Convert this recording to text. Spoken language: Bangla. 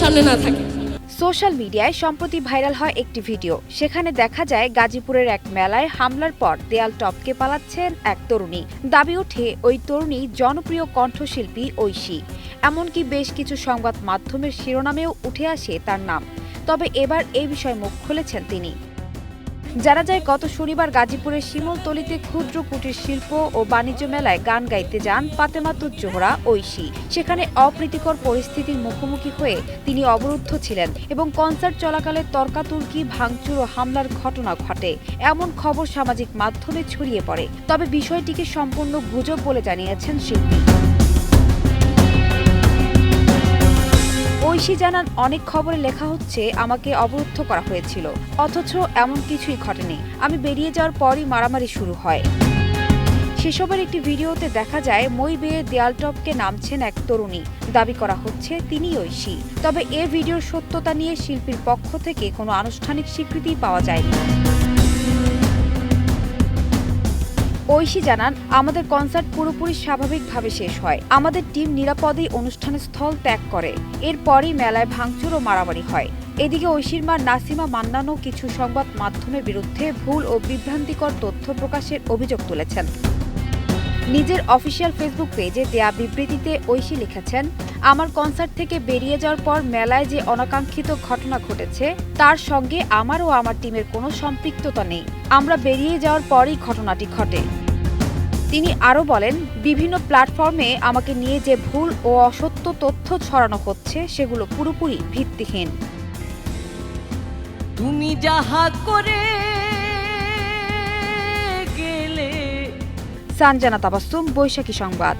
সামনে না থাকে। সোশ্যাল মিডিয়ায় সম্প্রতি ভাইরাল হয় একটি ভিডিও। সেখানে দেখা যায় গাজীপুরের এক মেলায় হামলার পর দেয়াল টপকে পালাচ্ছেন এক তরুণী। দাবি ওঠে, ওই তরুণী জনপ্রিয় কণ্ঠশিল্পী ঐশী। এমনকি বেশ কিছু সংবাদ মাধ্যমের শিরোনামেও উঠে আসে তার নাম। তবে এবার এ বিষয়ে মুখ খুলেছেন তিনি। জানা যায়, গত শনিবার গাজীপুরের শিমলতলিতে ক্ষুদ্র কুটির শিল্প ও বাণিজ্য মেলায় গান গাইতে যান ফাতেমাতুজ জোহরা ঐশী। সেখানে অপ্রীতিকর পরিস্থিতির মুখোমুখি হয়ে তিনি অবরুদ্ধ ছিলেন এবং কনসার্ট চলাকালে তর্কাতুর্কি, ভাঙচুর ও হামলার ঘটনা ঘটে। এমন খবর সামাজিক মাধ্যমে ছড়িয়ে পড়ে। তবে বিষয়টিকে সম্পূর্ণ গুজব বলে জানিয়েছেন শিল্পী। ঐশী জানান, অনেক খবরে লেখা হচ্ছে আমাকে অবরুদ্ধ করা হয়েছিল। অথচ এমন কিছুই ঘটেনি। আমি বেরিয়ে যাওয়ার পরই মারামারি শুরু হয়। সেসবের একটি ভিডিওতে দেখা যায়, মই বেয়ে দেয়াল টপকে নামছেন এক তরুণী। দাবি করা হচ্ছে তিনি ঐশী। তবে এ ভিডিওর সত্যতা নিয়ে শিল্পীর পক্ষ থেকে কোনো আনুষ্ঠানিক স্বীকৃতি পাওয়া যায়নি। ঐশী জানান, আমাদের কনসার্ট পুরোপুরি স্বাভাবিকভাবে শেষ হয়। আমাদের টিম নিরাপদেই অনুষ্ঠানের স্থল ত্যাগ করে। এরপরই মেলায় ভাঙচুর ও মারামারি হয়। এদিকে ঐশীর মা নাসিমা মান্নানও কিছু সংবাদ মাধ্যমের বিরুদ্ধে ভুল ও বিভ্রান্তিকর তথ্য প্রকাশের অভিযোগ তুলেছেন। নিজের অফিসিয়াল ফেসবুক পেজে দেয়া বিবৃতিতে ঐশী লিখেছেন আমার কনসার্ট থেকে বেরিয়ে যাওয়ার পর মেলায় যে অনাকাঙ্ক্ষিত ঘটনা ঘটেছে তার সঙ্গে আমার ও আমার টিমের কোনো সম্পৃক্ততা নেই। আমরা বেরিয়ে যাওয়ার পরই ঘটনাটি ঘটে। তিনি আরও বলেন বিভিন্ন প্ল্যাটফর্মে আমাকে নিয়ে যে ভুল ও অসত্য তথ্য ছড়ানো হচ্ছে সেগুলো পুরোপুরি ভিত্তিহীন। তুমি যাহা করে গেলে। সানজানা তাবাসুম বৈশাখী সংবাদ।